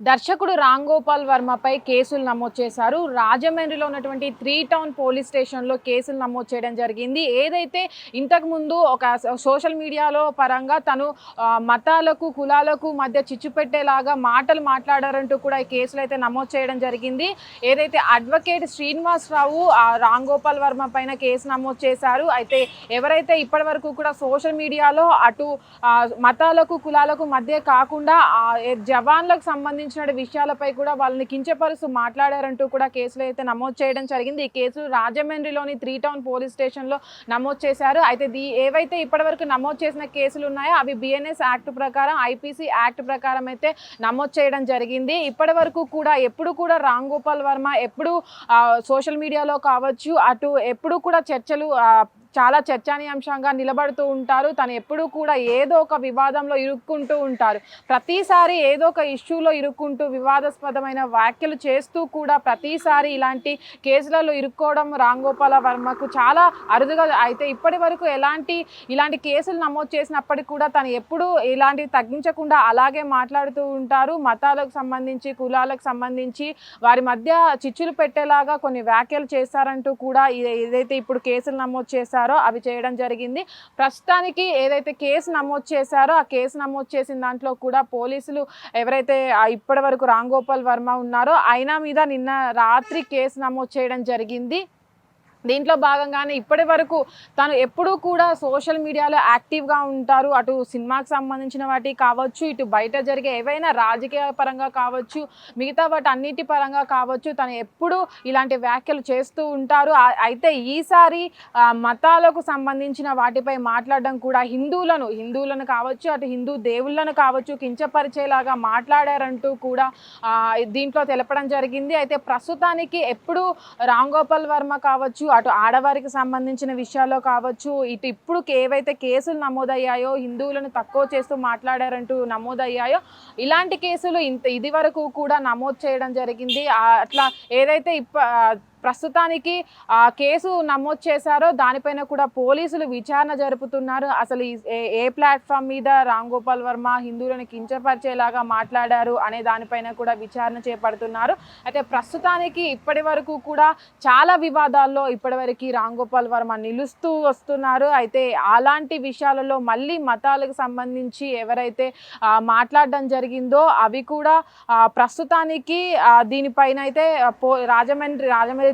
దర్శకుడు రామ్ గోపాల్ వర్మపై కేసులు నమోదు చేశారు. రాజమండ్రిలో ఉన్నటువంటి త్రీ టౌన్ పోలీస్ స్టేషన్లో కేసులు నమోదు చేయడం జరిగింది. ఏదైతే ఇంతకుముందు ఒక సోషల్ మీడియాలో పరంగా తను మతాలకు కులాలకు మధ్య చిచ్చు పెట్టేలాగా మాటలు మాట్లాడారంటూ కూడా ఈ కేసులు అయితే నమోదు చేయడం జరిగింది. ఏదైతే అడ్వకేట్ శ్రీనివాసరావు ఆ రామ్ గోపాల్ వర్మ పైన కేసు నమోదు చేశారు. అయితే ఎవరైతే ఇప్పటి వరకు కూడా సోషల్ మీడియాలో అటు మతాలకు కులాలకు మధ్య కాకుండా జవాన్లకు సంబంధించి సంబంధించిన విషయాలపై కూడా వాళ్ళని కించపరుస్తూ మాట్లాడారంటూ కూడా కేసులు అయితే నమోదు చేయడం జరిగింది. ఈ కేసు రాజమండ్రిలోని త్రీ టౌన్ పోలీస్ స్టేషన్లో నమోదు చేశారు. అయితే దీ ఏవైతే ఇప్పటివరకు నమోదు చేసిన కేసులు ఉన్నాయో అవి బిఎన్ఎస్ యాక్ట్ ప్రకారం ఐపీసీ యాక్ట్ ప్రకారం అయితే నమోదు చేయడం జరిగింది. ఇప్పటి వరకు కూడా ఎప్పుడు కూడా రామ్ గోపాల్ వర్మ ఎప్పుడు సోషల్ మీడియాలో కావచ్చు అటు ఎప్పుడు కూడా చర్చలు చాలా చర్చనీయాంశంగా నిలబడుతూ ఉంటారు. తను ఎప్పుడూ కూడా ఏదో ఒక వివాదంలో ఇరుక్కుంటూ ఉంటారు. ప్రతిసారి ఏదో ఒక ఇష్యూలో ఇరుక్కుంటూ వివాదాస్పదమైన వ్యాఖ్యలు చేస్తూ కూడా ప్రతిసారి ఇలాంటి కేసులలో ఇరుక్కోవడం రామ్ గోపాల వర్మకు చాలా అరుదుగా అయితే ఇప్పటి వరకు ఎలాంటి ఇలాంటి కేసులు నమోదు చేసినప్పటికీ కూడా తను ఎప్పుడూ ఇలాంటివి తగ్గించకుండా అలాగే మాట్లాడుతూ ఉంటారు. మతాలకు సంబంధించి కులాలకు సంబంధించి వారి మధ్య చిచ్చులు పెట్టేలాగా కొన్ని వ్యాఖ్యలు చేశారంటూ కూడా ఏదైతే ఇప్పుడు కేసులు నమోదు చేశారు. అవి చేయడం జరిగింది. ప్రస్తుతానికి ఏదైతే కేసు నమోదు చేశారో ఆ కేసు నమోదు చేసిన దాంట్లో కూడా పోలీసులు ఎవరైతే ఇప్పటి వరకు రామ్ గోపాల్ వర్మ ఉన్నారో ఆయన మీద నిన్న రాత్రి కేసు నమోదు చేయడం జరిగింది. దీంట్లో భాగంగానే ఇప్పటి వరకు తను ఎప్పుడూ కూడా సోషల్ మీడియాలో యాక్టివ్గా ఉంటారు. అటు సినిమాకి సంబంధించిన వాటి కావచ్చు ఇటు బయట జరిగే ఏవైనా రాజకీయ పరంగా కావచ్చు మిగతా వాటి అన్నిటి పరంగా కావచ్చు తను ఎప్పుడూ ఇలాంటి వ్యాఖ్యలు చేస్తూ ఉంటారు. అయితే ఈసారి మతాలకు సంబంధించిన వాటిపై మాట్లాడడం కూడా హిందువులను హిందువులను కావచ్చు అటు హిందూ దేవుళ్ళను కావచ్చు కించపరిచేలాగా మాట్లాడారంటూ కూడా దీంట్లో తెలపడం జరిగింది. అయితే ప్రస్తుతానికి ఎప్పుడు రామ్ గోపాల్ వర్మ కావచ్చు అటు ఆడవారికి సంబంధించిన విషయాల్లో కావచ్చు ఇటు ఇప్పుడు ఏవైతే కేసులు నమోదయ్యాయో హిందువులను తక్కువ చేస్తూ మాట్లాడారంటూ నమోదయ్యాయో ఇలాంటి కేసులు ఇంత ఇది వరకు కూడా నమోదు చేయడం జరిగింది. అట్లా ఏదైతే ఇప్ప ప్రస్తుతానికి ఆ కేసు నమోదు చేశారో దానిపైన కూడా పోలీసులు విచారణ జరుపుతున్నారు. అసలు ఈ- ఏ- ఏ ప్లాట్ఫామ్ మీద రామ్ గోపాల్ వర్మ హిందువులను కించపరిచేలాగా మాట్లాడారు అనే దానిపైన కూడా విచారణ చేపడుతున్నారు. అయితే ప్రస్తుతానికి ఇప్పటి వరకు కూడా చాలా వివాదాల్లో ఇప్పటివరకు రామ్ గోపాల్ వర్మ నిలుస్తూ వస్తున్నారు. అయితే అలాంటి విషయాలలో మళ్ళీ మతాలకు సంబంధించి ఎవరైతే మాట్లాడడం జరిగిందో అవి కూడా ప్రస్తుతానికి దీనిపైన అయితే పో Rajahmundry Rajahmundry